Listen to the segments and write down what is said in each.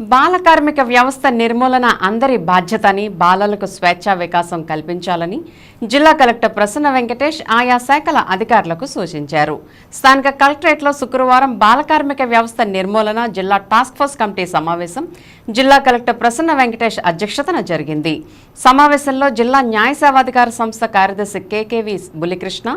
బాల కార్మిక వ్యవస్థ నిర్మూలన అందరి బాధ్యత అని బాలలకు స్వేచ్ఛా వికాసం కల్పించాలని జిల్లా కలెక్టర్ ప్రసన్న వెంకటేష్ ఆయా శాఖల అధికారులకు సూచించారు. స్థానిక కలెక్టరేట్లో శుక్రవారం బాల కార్మిక వ్యవస్థ నిర్మూలన జిల్లా టాస్క్ ఫోర్స్ కమిటీ సమావేశం జిల్లా కలెక్టర్ ప్రసన్న వెంకటేష్ అధ్యక్షతన జరిగింది. సమావేశంలో జిల్లా న్యాయ సేవాధికార సంస్థ కార్యదర్శి KKV Bulikrishna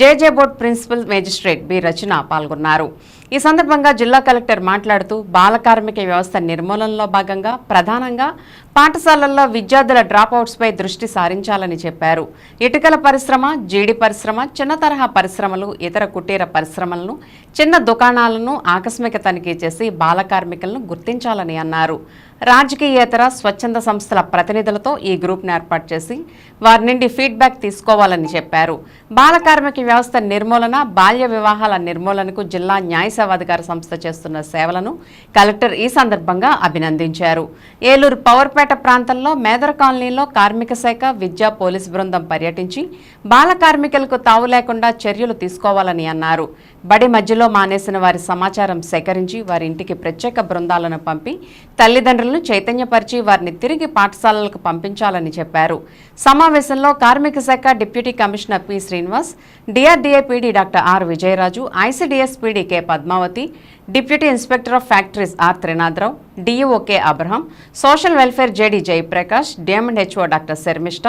JJ board principal magistrate B Rachana పాల్గొన్నారు. ఈ సందర్భంగా జిల్లా కలెక్టర్ మాట్లాడుతూ బాల కార్మిక వ్యవస్థ నిర్మూలనలో భాగంగా ప్రధానంగా పాఠశాలల్లో విద్యార్థుల డ్రాప్అవుట్స్పై దృష్టి సారించాలని చెప్పారు. ఇటుకల పరిశ్రమ జీడి పరిశ్రమ చిన్న తరహా పరిశ్రమలు ఇతర కుటీర పరిశ్రమలను చిన్న దుకాణాలను ఆకస్మిక తనిఖీ చేసి బాల కార్మికులను గుర్తించాలని అన్నారు. రాజకీయేతర స్వచ్ఛంద సంస్థల ప్రతినిధులతో ఈ గ్రూప్ను ఏర్పాటు చేసి వారి నుండి ఫీడ్బ్యాక్ తీసుకోవాలని చెప్పారు. బాలకార్మిక వ్యవస్థ నిర్మూలన బాల్య వివాహాల నిర్మూలనకు జిల్లా న్యాయ సేవాధికార సంస్థ చేస్తున్న సేవలను కలెక్టర్ ఈ సందర్భంగా అభినందించారు. ఏలూరు పవర్పేట ప్రాంతంలో మేదర కాలనీలో కార్మిక శాఖ విద్యా పోలీసు బృందం పర్యటించి బాల కార్మికులకు తావు లేకుండా చర్యలు తీసుకోవాలని అన్నారు. బడి మధ్యలో మానేసిన వారి సమాచారం సేకరించి వారి ఇంటికి ప్రత్యేక బృందాలను పంపి తల్లిదండ్రులు తల్లిదండ్రులను చైతన్యపరిచి వారిని తిరిగి పాఠశాలలకు పంపించాలని చెప్పారు. సమావేశంలో కార్మిక శాఖ deputy commissioner P Srinivas DRDA PD doctor R Vijayaraju ICDS PD K Padmavathi deputy inspector of factories R Trinatharao DEO K Abraham social welfare JD Jayaprakash DM and HO doctor Sharmishta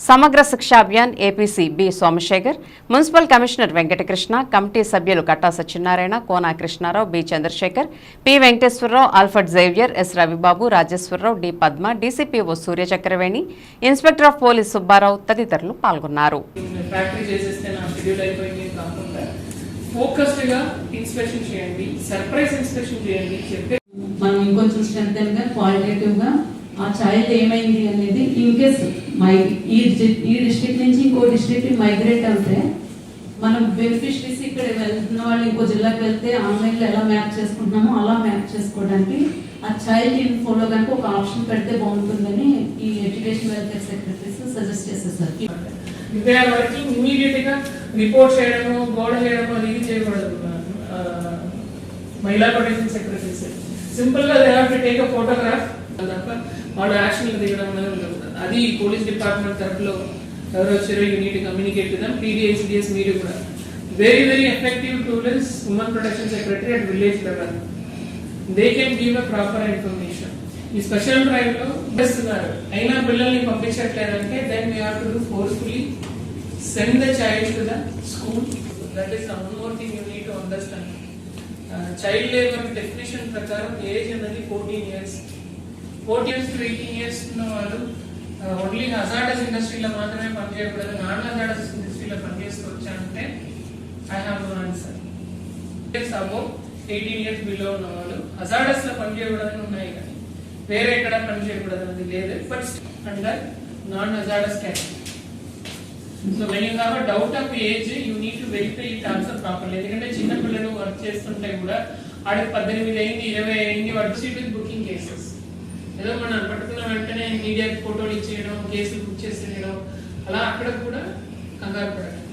Samagra Shiksha Abhiyan APC B Somasekhar municipal commissioner Venkatakrishna committee సభ్యులు Katta Satyanarayana Kona Krishnarao B Chandrasekhar P Venkateswararao Alfred Xavier S Ravibabu Rajeswararao D Padma DCPO Suryachakraveni inspector of police Subbarao తదితరులు పాల్గొన్నారు. Inspection చేయండి surprise inspection చేయండి చెప్పే ఇంకొంచెం స్ట్రెంగ్గా క్వాలిటేటివ్గా ఆ child ఏమైంది అనేది ఇన్ కేస్ మై ఈ ఈ డిస్ట్రిక్ట్ నుంచి ఇంకో డిస్ట్రిక్ట్ మైగ్రేట్ అవుతే మనం బెనిఫిషరీస్ ఇక్కడ వెళ్తున్న వాళ్ళు ఇంకో జిల్లాకి వెళ్తే ఆన్లైన్లో ఎలా మ్యాప్ చేసుకుంటున్నామో అలా మ్యాప్ చేసుకోవడానికి ఆ చైల్డ్ ఇన్ఫోలో కనుక ఒక ఆప్షన్ పెడితే బాగుంటుందని ఈ ఎడ్యుకేషన్ వెల్ఫేర్ సెక్రటరీస్ సజెస్ట్ చేశారు సార్ దే ఆర్ వర్కింగ్ ఇమీడియట్గా రిపోర్ట్ చేయడము గోడ చేయడము అది చేయకూడదు. మహిళా ప్రొటెక్షన్ సెక్రటరీస్ సింపుల్గా they have to take a photograph తప్ప వాళ్ళు యాక్షన్ దిగడం అనేది అది పోలీస్ డిపార్ట్మెంట్ తరఫులో ఎవరు వచ్చారో యూ నీట్ కమ్యూనికేట్ విధం పీడిఎస్డిఎస్ మీరు కూడా. Very very effective tool is women protection secretary at village level they can give a proper information ఈ స్పెషల్ డ్రైవ్లో చేస్తున్నారు అయినా పిల్లల్ని పంపించట్లేదంటే then you have to do forcefully send the child to the school that is one more thing you need to understand child labour definition ప్రకారం age అన్నది fourteen years fourteen years to eighteen years ఉన్న వాళ్ళు only hazardous ఇండస్ట్రీలో మాత్రమే పనిచేయకూడదు. Non hazardous ఇండస్ట్రీలో పనిచేసుకోవచ్చా అంటే I have no answer years above eighteen years below ఉన్న వాళ్ళు హజార్డస్లో పనిచేయకూడదని ఉన్నాయి కానీ వేరే ఎక్కడ పనిచేయకూడదు అనేది లేదు. But under non hazardous category so when you have a doubt of age you need to verify it answer properly ఎందుకంటే చిన్న పిల్లలు వర్క్ చేస్తుంటే కూడా ఆడికి పద్దెనిమిది అయింది ఇరవై అయింది వాటి సీట్ విత్ బుకింగ్ కేసెస్ ఏదో మనం పట్టుకున్న వెంటనే మీడియాకి ఫోటోలు ఇచ్చేయడం కేసులు బుక్ చేసేయడం అలా అక్కడ కూడా కంగారు పడడం